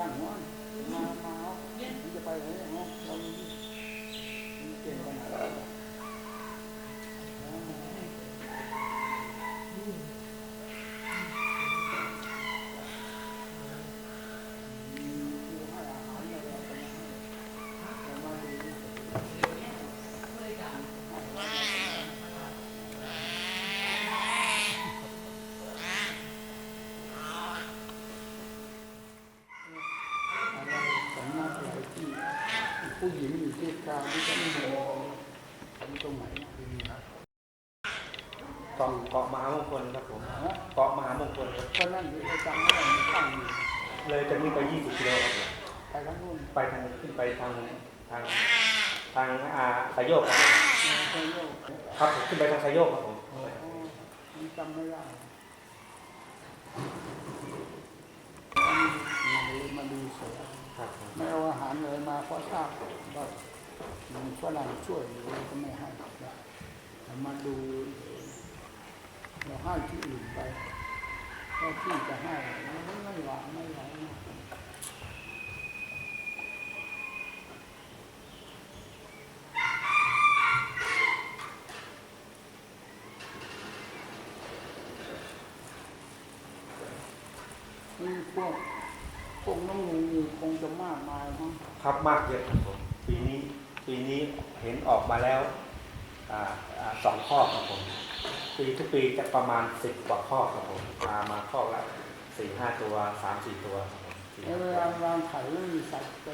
ตั้งวันมามาเอามันจะไปไหนเอาเราดูดิมันเก่งขนาด เกาะเกาะมหามงคลครับผมฮะเกาะมหามงคลครับก็นั่นอยู่ประจำไม่ได้มันตั้งอยู่เลยจากนี้ไป 20กิโลครับผมไปทั้งนู้นไปทางขึ้นไปทางทางทางอาสายโยกครับผมไปโยกครับผมขึ้นไปทางสายโยกครับผมโอ้มันจำไม่ได้มาดูมาดูเสือครับผมไม่เอาอาหารเลยมาเพราะทราบว่ามันฝรั่งช่วยอยู่ก็ไม่ให้แต่มาดู เราให้ที่อื่นไปก็ที่จะให้มันไม่ไหวไม่ไหวนะนี่พวกพวกน้ำงูคงจะมากมายมั้งครับมากเยอะครับผมปีนี้ปีนี้เห็นออกมาแล้วอ่าอ่าสองข้อครับผม ปีทุกปีจะประมาณสิบกว่าข้อครับผมมามาข้อละสี่ห้าตัวสามสี่ตัวครับผมสี่แล้วห้าเวตัวลาวางไข่แล้วมีสัตว์ไป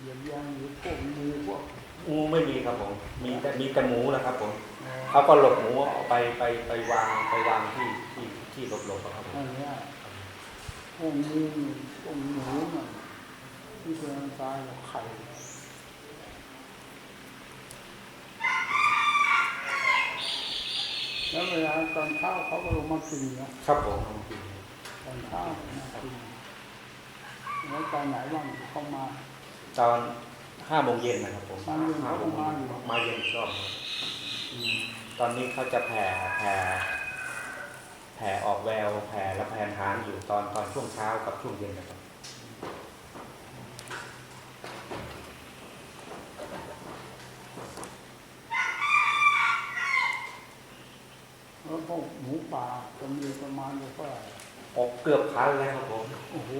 เหยียบย่างหรือพวกงูพวกงูไม่มีครับผมมีแต่มีแต่หมูนะครับผมเอ่อเขาก็หลบหมูเอาไปไปไปวางไปวางที่ที่ที่หลบหลบๆอะครับผมอันเนี้ยพวกงูพวกหนูน่ะที่เคยตายกับไข่ แล้วเวลาตอนเช้าเขาก็ลงมากินนะครับผมตอนเช้ามากินแล้วตอนไหนว่างเขามา ตอนห้าโมงเย็นนะครับผมตอนเย็นเขาก็มาอยู่มาเย็นอีกรอบครับอืมตอนนี้เขาจะแผ่แผ่แผ่ออกแววแผ่และแผ่หางอยู่ตอนตอนช่วงเช้ากับช่วงเย็นนะครับ แล้วพว กหมูป่าจะมีประมาณเท่าไหร่ออกเกือบพันแล้วครับผมโอ้โห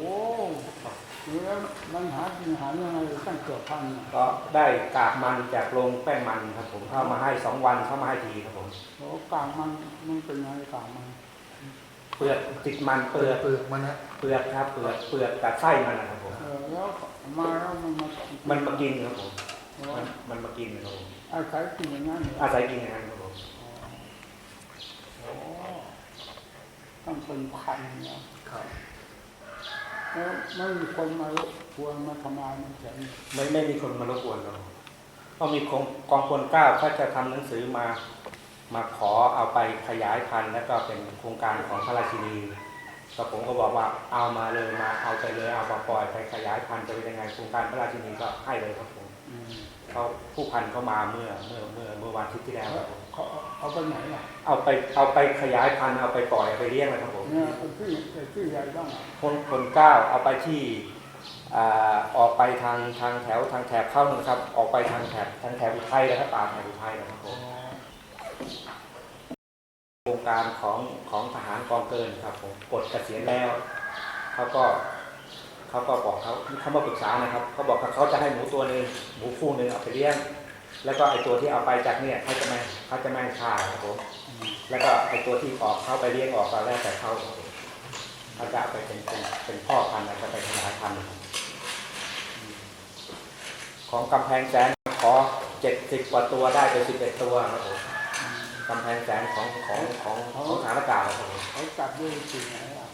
แล้วมันหากินหายังไงตั้งเกือบพันน่ะก็ได้กากมันจากโรงแป้งมันครับผมเข้ามาให้สองวันเข้ามาให้ทีครับผมโอ้กลางมันมันเป็นยังไงกลางมัน เปลือกติดมันเปลือกเปลือกมันนะเปลือกครับเปลือกเปลือกกับไส้มันนะครับผมเออแล้วมาแล้วมันมามันมากินครับผมโอ้มันมันมากินครับผมอาศัยกินอย่างนั้นเหรออาศัยกินอย่างนั้นครับผมโอ้ ต้องเป็นพันเนี่ยครับแล้วไม่มีคนมารบกวนมาทำลายมันแข็งไม่ไม่มีคนมารบกวนเราก็มีกองกองพลเกล้าเขาจะทำหนังสือมามาขอเอาไปขยายพันธุ์แล้วก็เป็นโครงการของพระราชินีก็ผมก็บอกว่าเอามาเลยมาเอาไปเลยเอามาปล่อยไปขยายพันธุ์จะเป็นยังไงโครงการพระราชินีก็ให้เลยครับผมอืมเขาผู้พันเขามาเมื่อเมื่อเมื่อเมื่อวันอาทิตย์ที่แล้วครับผม เขาเอาไปไหนอะเอาไปเอาไปขยายพันธุ์เอาไปปล่อยเอาไปเลี้ยงเลยครับผมเนี่ยไอ้ที่ไอ้ที่ใหญ่บ้างอะคนคนเก้าเอาไปที่อ่าออกไปทางทางแถวทางแถบเข้านะครับ ออกไปทางแถบทางแถบอุทัยนะครับป่าแถบอุทัยนะครับผอ๋อมโครงการของของทหารกองเกินครับผมกดเกษียณแล้วเขาก็เขาก็บอกเขาเขามาปรึกษานะครับเขาบอกว่าเขาจะให้หมูตัวหนึ่งหมูคู่หนึ่งเอาไปเลี้ยง แล้วก็ไอตัวที่เอาไปจากเนี่ยเขาจะไม่เขาจะไม่ฆ่าครับผมอืมแล้วก็ไอตัวที่ออกเข้าไปเลี้ยงออกตอนแรกแต่เข้าครับผมเขาจะเอาไปเป็นเป็นเป็นพ่อพันธุ์แล้วก็ไปขยายพันธุ์ครับของกำแพงแสนขอเจ็ดสิบกว่าตัวได้ไปสิบเอ็ดตัวครับผมอืมกำแพงแสนของของของของฐานอากาศครับผมเขาจับด้วยสิ่งไหนอะ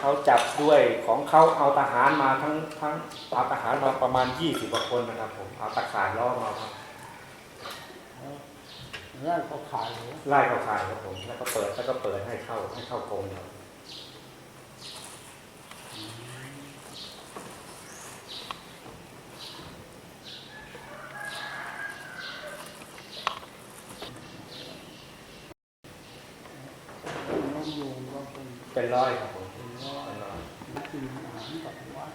เขาจับด้วยของเขาเอาทหารมาทั้งทั้งเอาทหารมาประมาณยี่สิบกว่าคนนะครับผมเอาตะข่ายล้อมมาครับ แล้วก็ขายเลยไล่เข้าข่ายครับผม แล้วก็เปิดแล้วก็เปิดให้เข้าให้เข้ากรงครับ น้องโยมก็เป็น เป็นร้อยครับผม เป็นร้อย เป็นร้อย กินอาหารกับวัด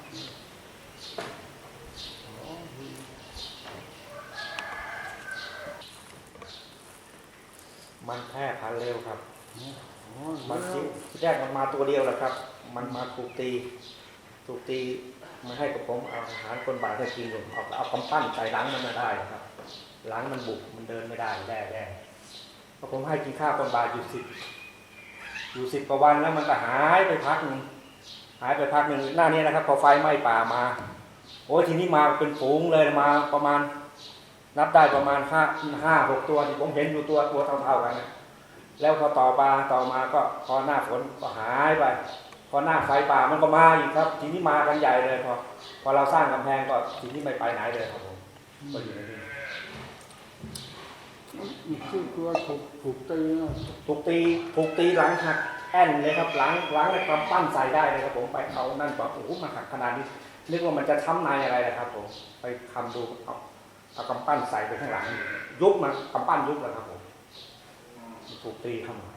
โอ้ดี มันแพร่พันธุ์เร็วครับ โอ้ย มัน แล้ว ที่ที่แรกมันมาตัวเดียวแหละครับ มันมา ถูกตีถูกตีมาให้กับผมเอาอาหารคนบาดให้กินอยู่เอาเอากำปั้นใส่หลังมันมาได้ครับหลังมันบุกมันเดินไม่ได้แย่แย่พอผมให้กินข้าวคนบาดอยู่สิบอยู่สิบกว่าวันแล้วมันก็หายไปพักหนึ่งหายไปพักหนึ่งหน้านี้นะครับ พอไฟไหม้ป่ามา โอ้ยทีนี้มาเป็นฝูงเลยมาประมาณ นับได้ประมาณห้าห้าหกตัวที่ผมเห็นอยู่ตัวตัวเท่าๆกันนะแล้วพอต่อมาต่อมาก็พอหน้าฝนก็หายไป อหน้าไฟป่ามันก็มาอีกครับทีนี้มากันใหญ่เลยพอพอเราสร้างกำแพงก็ทีนี้ไม่ไปไหนเลยครับผมก็อยู่ในนี้อีกชื่อตัวถูกถูกตีนะถูกตีถูกตีหลังหักแอนเลยครับหลังหลังเลยความปั้นใส่ได้เลยครับผมไปเอานั่นบอกโอ้โหมาหักขนาดนี้นึกว่ามันจะช้ำในอะไรนะครับผมไปทำดูเอาเอากำปั้นใส่ไปข้างหลัง ยุบมันกำปั้นยุบแล้วครับผมถูกตีเข้ามาอ๋อ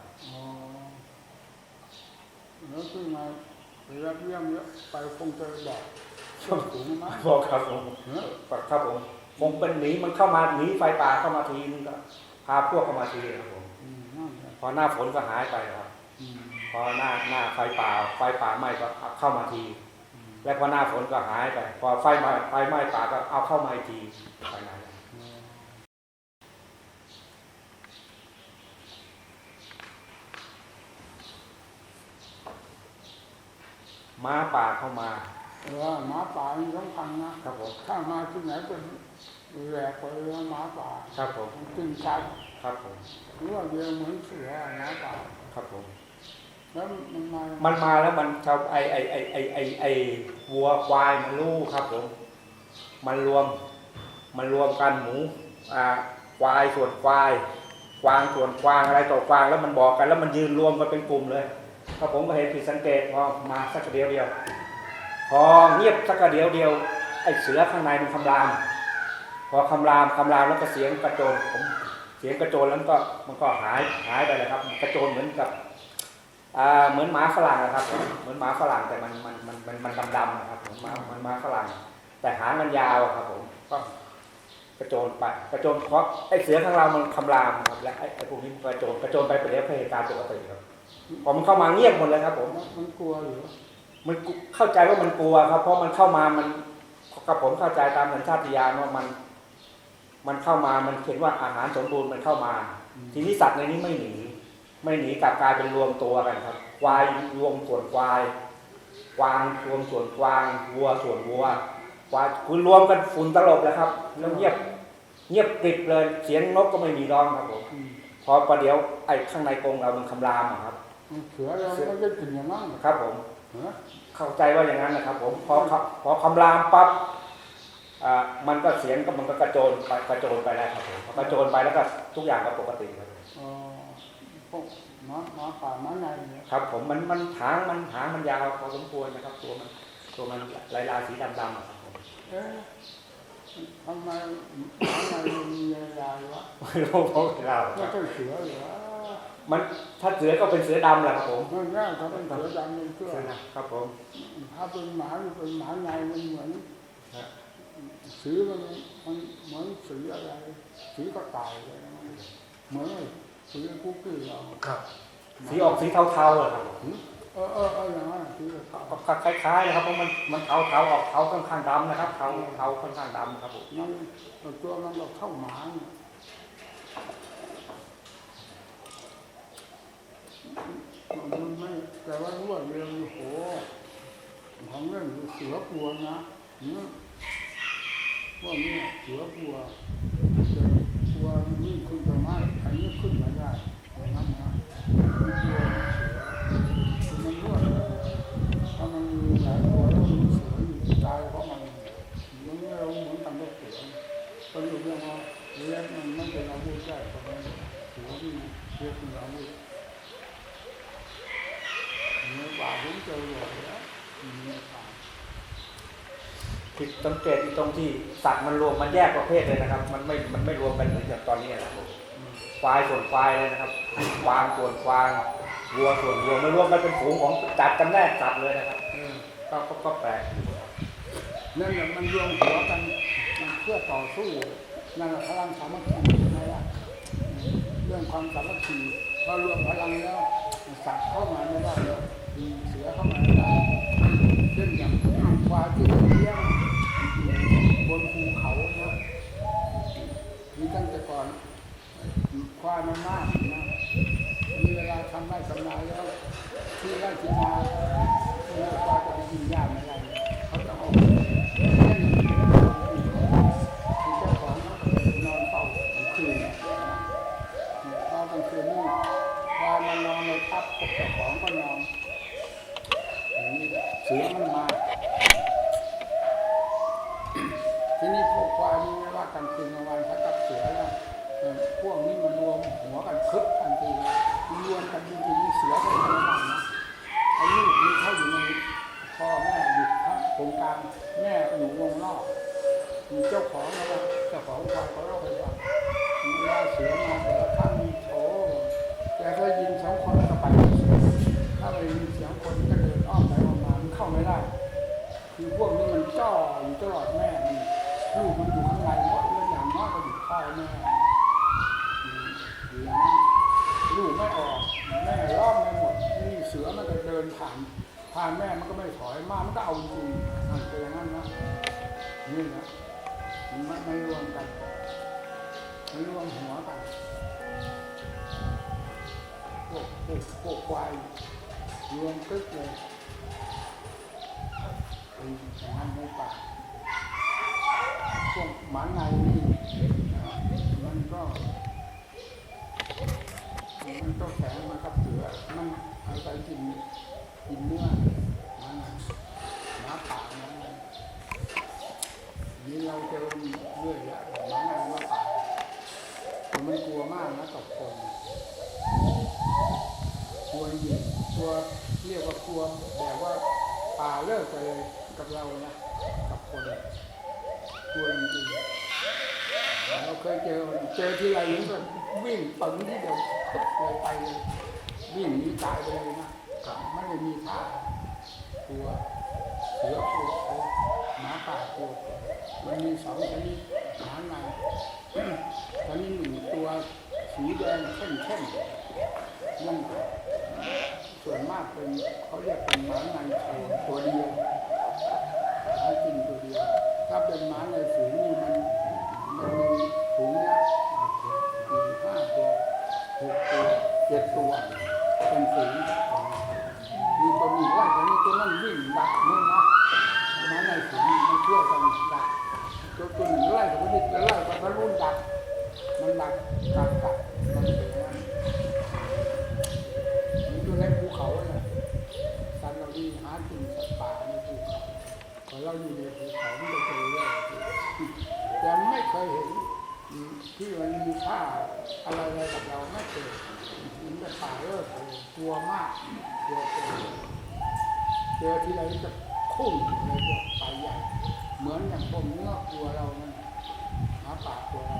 แล้วขึ้นมาไปรับเยี่ยมแล้วไปคงจะแบบช่วงสูงมากบอกครับผมเนอะครับผมคงเป็นหนีมันเข้ามาหนีไฟป่าเข้ามาทีนึงก็พาพวกเข้ามาทีครับผมอืมนั่นแหละพอหน้าฝนก็หายไปครับอืมพอหน้าหน้าไฟป่าไฟป่าไหม้ก็เอาเข้ามาทีอืมและพอหน้าฝนก็หายไป พอไฟไหม้ไฟไหม้ป่าก็เอาเข้ามาอีกทีไปไหน ม้าป่าเข้ามาเออหมาป่านี่สำคัญนะครับผมถ้ามาที่ไหนเป็นแหลกไปเลยหมาป่าครับผมมันกินชัดครับผมหรือว่าเดียวเหมือนเสือหมาป่าครับผมแล้วมันมามันมาแล้วมันชาวไอไอไอไอไอไอวัวควายมันรู้ครับผมมันรวม มันรวมกันหมูอ่าควายส่วนควายกวางส่วนกวางอะไรต่อกวางแล้วมันบอกกันแล้วมันยืนรวมกันเป็นกลุ่มเลย พอผมก็เห็นผิดสังเกตพอมาสักเดียวเดียว พอเงียบสักเดียวเดียวไอ้เสือข้างในมันคำราม พอคำรามคำรามแล้วก็เสียงกระโจนผมเสียงกระโจนแล้วก็มันก็หายหายไปเลยครับกระโจนเหมือนกับอ่าเหมือนหมาฝรั่งนะครับ เหมือนหมาฝรั่งแต่มันมันมันมันมันดำๆนะครับผมหมามันหมาฝรั่ง แต่หางมันยาวครับผมก็กระโจนไปกระโจนเพราะไอ้เสือข้างเรามันคำรามครับและไอ้ไอ้พวกนี้มันกระโจนกระโจนไปเป็นเรื่องเหตุการณ์ปกติครับ พอมันเข้ามาเงียบหมดเลยครับ ผม มันกลัวหรือมันกุเข้าใจว่ามันกลัวครับ เพราะมันเข้ามามันกับผมเข้าใจตามสัญชาตญาณว่ามัน มันเข้ามามันเห็นว่าอาหารสมบูรณ์มันเข้ามา ทีนี้สัตว์ในนี้ไม่หนี ไม่หนีกลับกลายเป็นรวมตัวกันครับควายรวมส่วนควายกวางรวมส่วนกวางวัวส่วนวัวควายคือรวมกันฝุ่นตลบแล้วครับแล้วเงียบเงียบกริบเลยเสียงนกก็ไม่มีร้องครับผมอืมพอประเดี๋ยวไอ้ข้างในกรงเรามันคำรามอะครับ เสือเราไม่ได้กินอย่างนั้นครับผมเหรอเข้าใจว่าอย่างนั้นนะครับ ผมพอเขาพอคำรามปั๊บอ่ามันก็เสียงก็มันก็กระโจนไปกระโจนไปแล้วครับผมพอกระโจนไปแล้วก็ทุกอย่างก็ปกติครับอ๋อพวกหมาหมาป่าหมาในเนี่ยครับ ผมมันมันหางมันหางมันยาวพอสมควรนะครับ ตัวมันตัวมันลายลายสีดำๆอะครับผมเอ๊ะทำไมหมาในมันมีเวลาวะไม่รู้ผมเราคก็รับต้องเสือเหรอ มันถ้าเสือก็เป็นเสือดำแหละครับผมมันง่ายถ้าเป็นเสือดำเป็นเพื่อเสือนะครับผมถ้าเป็นหมาหรือเป็นหมาในมันเหมือนฮะสีมันมันเหมือนสีอะไรสีกระต่ายเลยนะเหมือนสีกุ๊กกี้เราครับสีออกสีเทาๆอะครับผมเออเออเอออย่างนั้นสีกระต่ายก็คล้ายๆนะครับเพราะมันมันเทาเทาๆออกเทาค่อนข้างดำนะครับเทาเทาค่อนข้างดำครับผมมันตัวมันก็เข้าหมาเนี่ย มันไม่แต่ว่ารว่าเรื่องโหของเรื่องเสือกลัวนะเนี่ยว่าเนี่ยเสือกลัวแต่กลัวมันวิ่ขึ้นไปไม้อันนี้ขึ้นไม่ได้นั้นนะมันรวดถ้ามันมีหลายตัวแล้วมันเสืออยู่ตายเพราะมันมันไม่รู้เหมือนกันกับเสือก็อยู่เรื่องว่าเล็บมันไม่เป็นอาวุธได้เพราะมันเสือนี่เรียกเป็นอาวุธ เนื้อปลาผมเจอบ่อยแล้วเนื้อปลาผิดสังเกตอีกตรงที่สัตว์มันรวมมันแยกประเภทเลยนะครับ มันไม่มันไม่รวมกันเหมือนอย่างตอนนี้นะครับผมอืมควายส่วนควายเลยนะครับกวางส่วนกวางวัวส่วนวัวไม่รวมกันเป็นฝูงของจัดกันแนกสัตว์เลยนะครับเออก็ก็ก็แปลกอยู่นั่นแหละมันรวมหัวกันมันเพื่อต่อสู้นั่นแหละพลังสามัคคีใช่ไหมล่ะเรื่องความสามัคคีพอรวมพลังแล้วสัตว์เข้ามาไม่ได้แล้ว มีเสือ ควายรวมกึกเลยเป็นอย่างนั้นในป่าพวกหมาในนี่มันก็มันก็แข็งมันก็เสือมันอาศัยกินกินเนื้อมันหมาป่ามันนี่เราเจอเรื่อยแล้วหมาในว่าป่ามันกลัวมากนะกับคน กลัวเหยียดกลัวเรียกว่ากลัวแบบว่าป่าเลิกไปเลยกับเรานะกับคนกลัวจริงๆเราเคยเจอเจอที่ไรมันก็วิ่งปึงที่เดียวเลยไปเลยวิ่งหนีตายไปเลยนะไม่ได้มีท่ากลัวเสือกลัวหมาป่ากลัวมันมีสองชนิดหมาในชนิดหนึ่งตัวสีแดงเข้มเข้มๆนั่นส่วนมาก เป็นเขาเรียกเป็นหมาในโขนตัวเดียวหากินตัวเดียว ถ้าเป็นหมาในฝูงนี่มันมันมีฝูงเนี้ยสี่ห้าตัวหกตัวเจ็ดตัว เป็นฝูงมีตัวมีไล่ตัวนี้ตัวนั้นวิ่งดักนู่นนะมาในฝูงมันช่วยกันดักตัวตัวหนึ่งไล่กับมันอีกไล่กับมันรุ่นดักมันดักกักดมั ที่มันมีค่าอะไรอะไรกับเราไม่เกิดมันจะป่าเลิกเลยกลัวมากกลัวเจอที่ไรจะคุ้มเลยพวกไปใหญ่เหมือนอย่างพวกเนื้อกลัวเรานั่นหาป่ากลัวเรา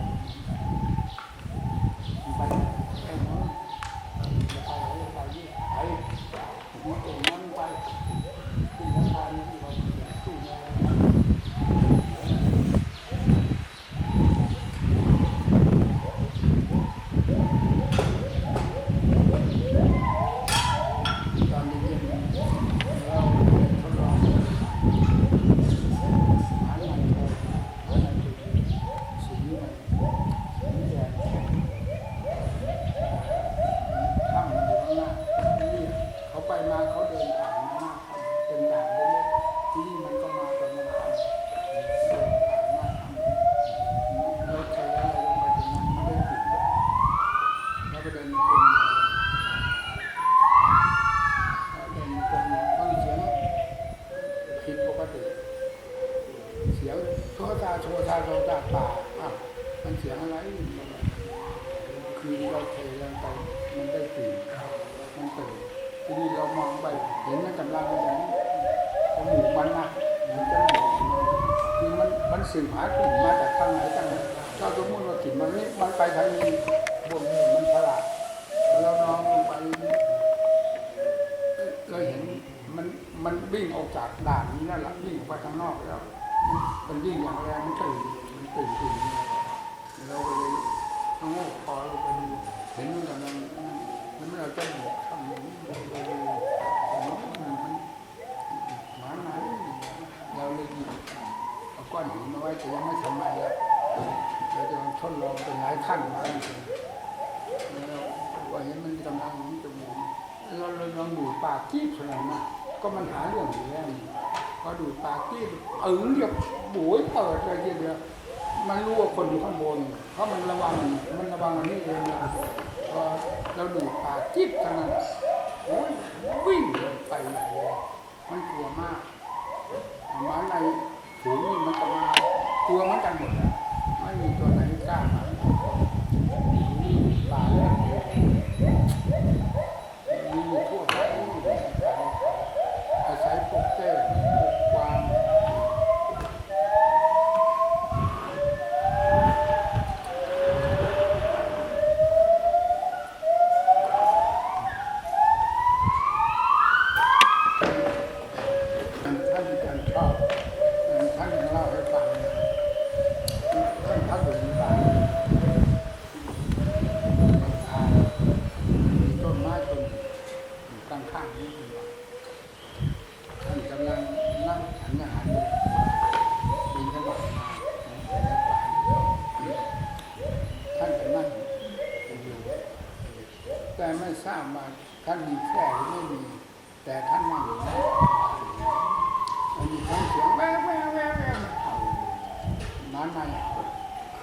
งมันระวังมันนี้เองนะพอเราดูปากจิ๊บเท่านั้นโอ้ยวิ่งไปไหนมันกลัวมากหมาในถึงมันจะมากลัวเหมือนกันหมดนะ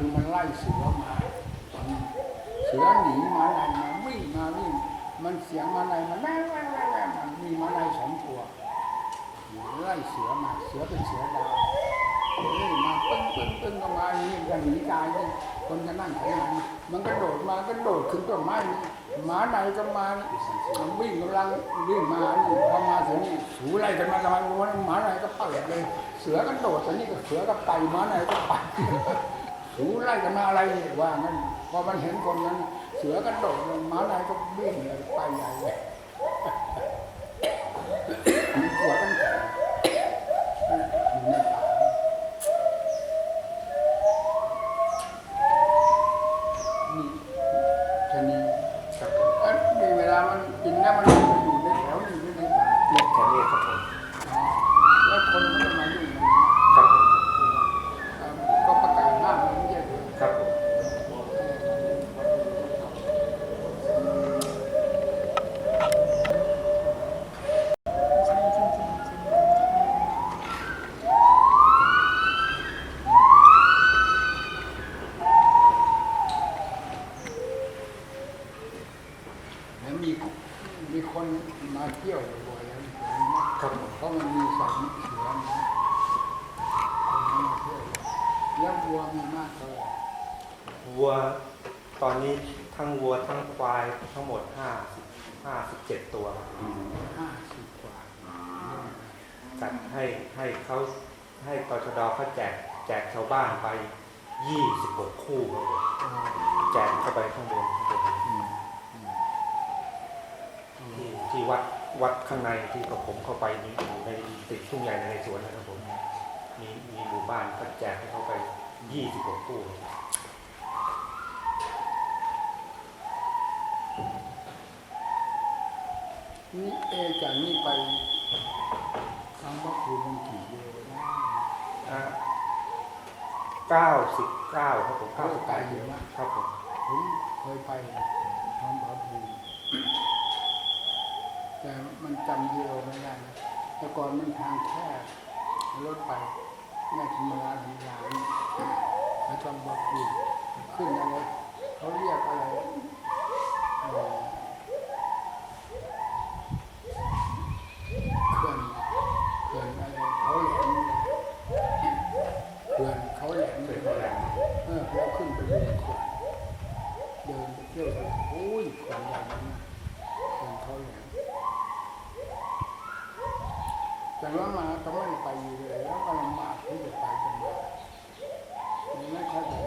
คือมันไล่เสือมา เสือหนีมาลายมาวิ่งมาวิ่งมันเสียงมาลามันแว่วแว่มันมีมาลายสองตัวไล่เสือมาเสือเป็นเสือดาวนี่มาตึ้งตึ้งตึ้งออกมานี่จะหนีตายนี่คนจะนั่งไถนามันก็โดดมาก็โดดขึ้นต้นไม้หมาไหนก็มามันวิ่งกำลังวิ่งมาพอมาถึงนี่สูไล่กันมาละมันหมาไหนก็เปิดเลย เสือก็โดดแต่นี่ก็เสือก็ไปหมาไหนก็ไป ถูไล่กันมาอะไรว่างั้นพอมันเห็นคนนั้น เสือกันโดดลงมาลายก็วิ่งไปใหญ่เลยมันปวดตั้งแต่กินแล้วมันอยู่ในแถวอยู่ในป่าแถวนี้ครับผมแล้วคนมัน จกเข้าไปข้างบนครับผมอืมอืมอืมที่ที่วัดวัดข้างในที่กับผมเข้าไปนี่อยู่ในติดทุ่งใหญ่ในสวนนะครับผมมีมีหมู่บ้านก็แจกให้เข้าไปยี่สิบหกคู่ครับนี่เอจากนี่ไปทางวัดภูมิกี่กิโลนะเก้าสิบเก้าครับผมเก้าสิบเก้าเยอะมากครับผม ผมเคยไปทางวัดภูแต่มันจำกิโลไม่ได้นะแต่ก่อนมันทางแคบรถไปแม่ธรรมราธรรมราแล้วทางวัดภูขึ้นอะไรเขาเรียกอะไรเอ่อเขื่อนเขื่อนอะไรเขาแหลมเขื่อนเขาแหลมเคเลยยเท่าไหร่เออแล้วขึ้นไปเดินเขื่อน เดินไปเที่ยวไปโอ้ยคนใหญ่นะเขื่อนเขาแหลมแต่ว่ามาก็ไม่ไปอยู่เลยแล้วก็ลำบากที่จะไปกันมามันไม่ค่อยได้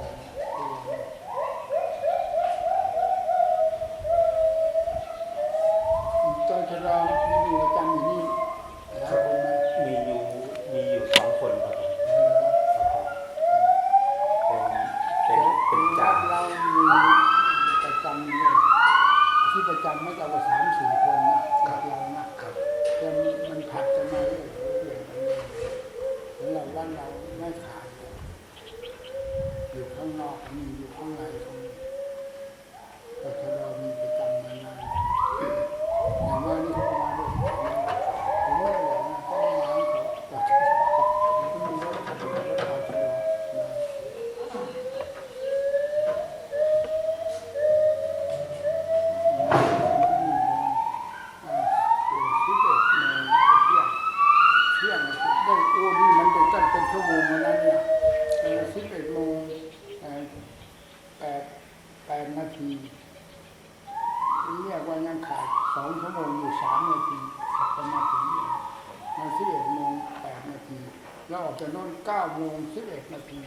โมงสิบเอ็ดนาที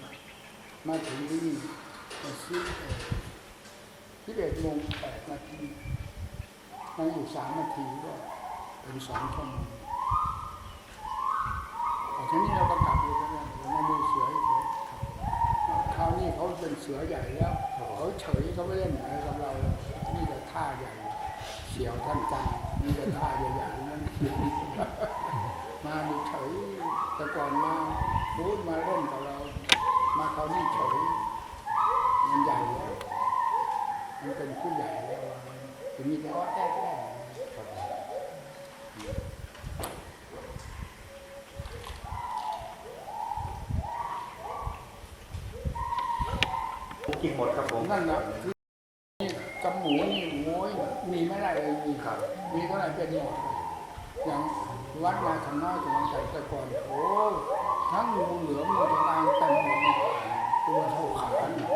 มาถึงนี่สิบเอ็ดสิบเอ็ดโมงแปดนาทีมันอยู่สามนาทีก็เป็นสองชั่วโมงแต่ทีนี้เราก็กลับเลยนะเรามาดูเสือเฉยคราวนี้เขาเป็นเสือใหญ่แล้วเขาเฉยเขาไม่เล่นอะไรกับเราแล้วนี่แต่ท่าใหญ่เสียวท่านจังนี่แต่ท่าใหญ่ๆนั่นมาดูเฉยแต่ก่อนมา บูดมาเล่นกับเรา มาคราวนี้เฉยมันใหญ่แล้วมันเป็นผู้ใหญ่แล้วถึงมีแต่ว่าแก้แก้ครับผมกินหมดครับผมนั่นแหละคือนี่กับหมูนี่โอ้ยมีไม่ได้เลยมีครับ มีเท่าไหร่เป็นหมดอย่างวัดนาทำน้อยจังวัดใจแต่ก่อนโอ้ ทั้งงูเหลือมงูจงอางเต็มหมดเลยตัวเท่าขาเนี่ย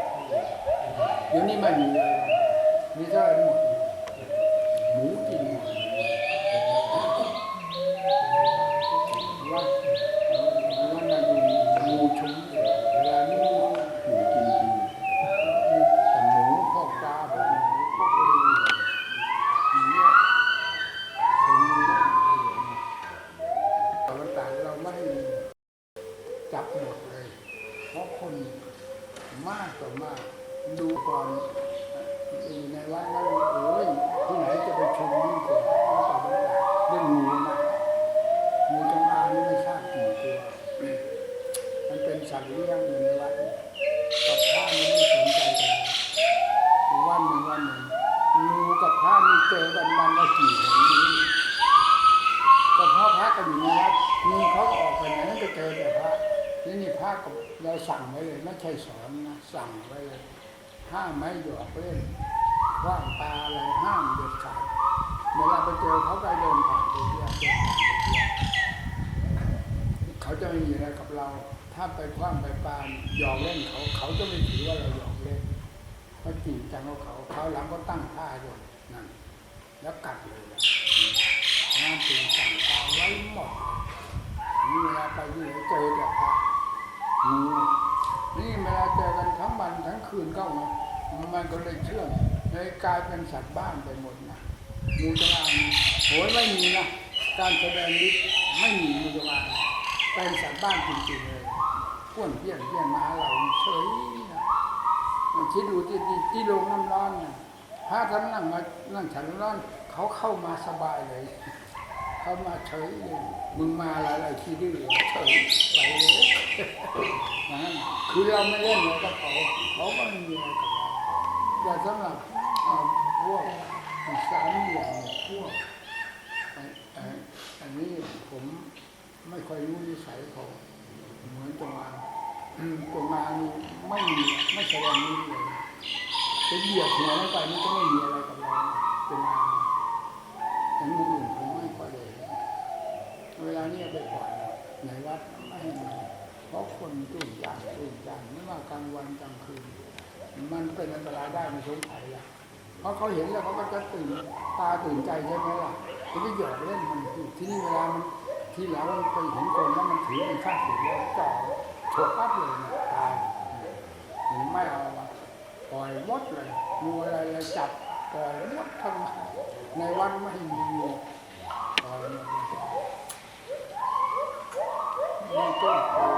เดี๋ยวนี้ไม่มีเลยมีเท่าไหร่หมดหมูกินหมดวัดวัด จะไม่มีอะไรกับเรา ถ้าไปคว้างไปปาหยอกเล่นเขา เขาจะไม่ถือว่าเราหยอกเล่นเขาจริงจังของเขาเขาหลังก็ตั้งท่าด้วยนั่นแล้วกัดเลยนะน้ำตีสั่งตาไว้หมดนี่เวลาไปที่ไหนเจอแต่พระงูนี่เวลาเจอกันทั้งวันทั้งคืนก็มันก็เลยเชื่องเลยกลายเป็นสัตว์บ้านไปหมดนะงูจงอาโหยไม่มีนะการแสดงฤทธิ์ไม่มีงูจงอา งเป็นสัตว์บ้านจริงๆเลยป้วนเปี้ยนเปี้ยนมาเราเฉยนะคิดดูที่ที่ที่โรงน้ำร้อนนะถ้าท่านนั่งมานั่งฉันร้อนเขาเข้ามาสบายเลย เขามาเฉยเลยมึงมาอะไรอะไรที่ดื้อเฉยไปเลยนะคือเราไม่เล่นเลยกับเขาเขาก็ไม่มีอะไรกับเราแต่สำหรับอ่าพวกสามเหลี่ยมพวกอันนี้ผม ไม่ค่อยรู้นิสัยเขาเหมือนตรงงานอืมตรงงานนี่ไม่มีไม่แสดงนี้เลยจะเหยียบหัวลงไปมันก็ไม่มีอะไรกับเราตรงงานแต่มืออื่นผมไม่ค่อยเลยเวลาเนี้ไปปล่อยในวัดไม่ให้มาเพราะคนตื่นจานตื่นจานไม่ว่ากลางวันกลางคืน มันเป็นอันตรายได้ไม่สงสัยละเพราะเขาเห็นแล้วเขาก็จะตื่นตาตื่นใจใช่ไหมล่ะเขาจะหยอกเล่นมันที่นี่เวลามัน ที่แล้วมันไปเห็นคนแล้วมันถือเป็นข้าศึกแล้วจ่อฉกปั๊บเลยตายไม่เอาปล่อยมดเลยงูอะไรเลยจับปล่อยมดทำไมในวันไม่มีตอนนี้ต้นโพนะ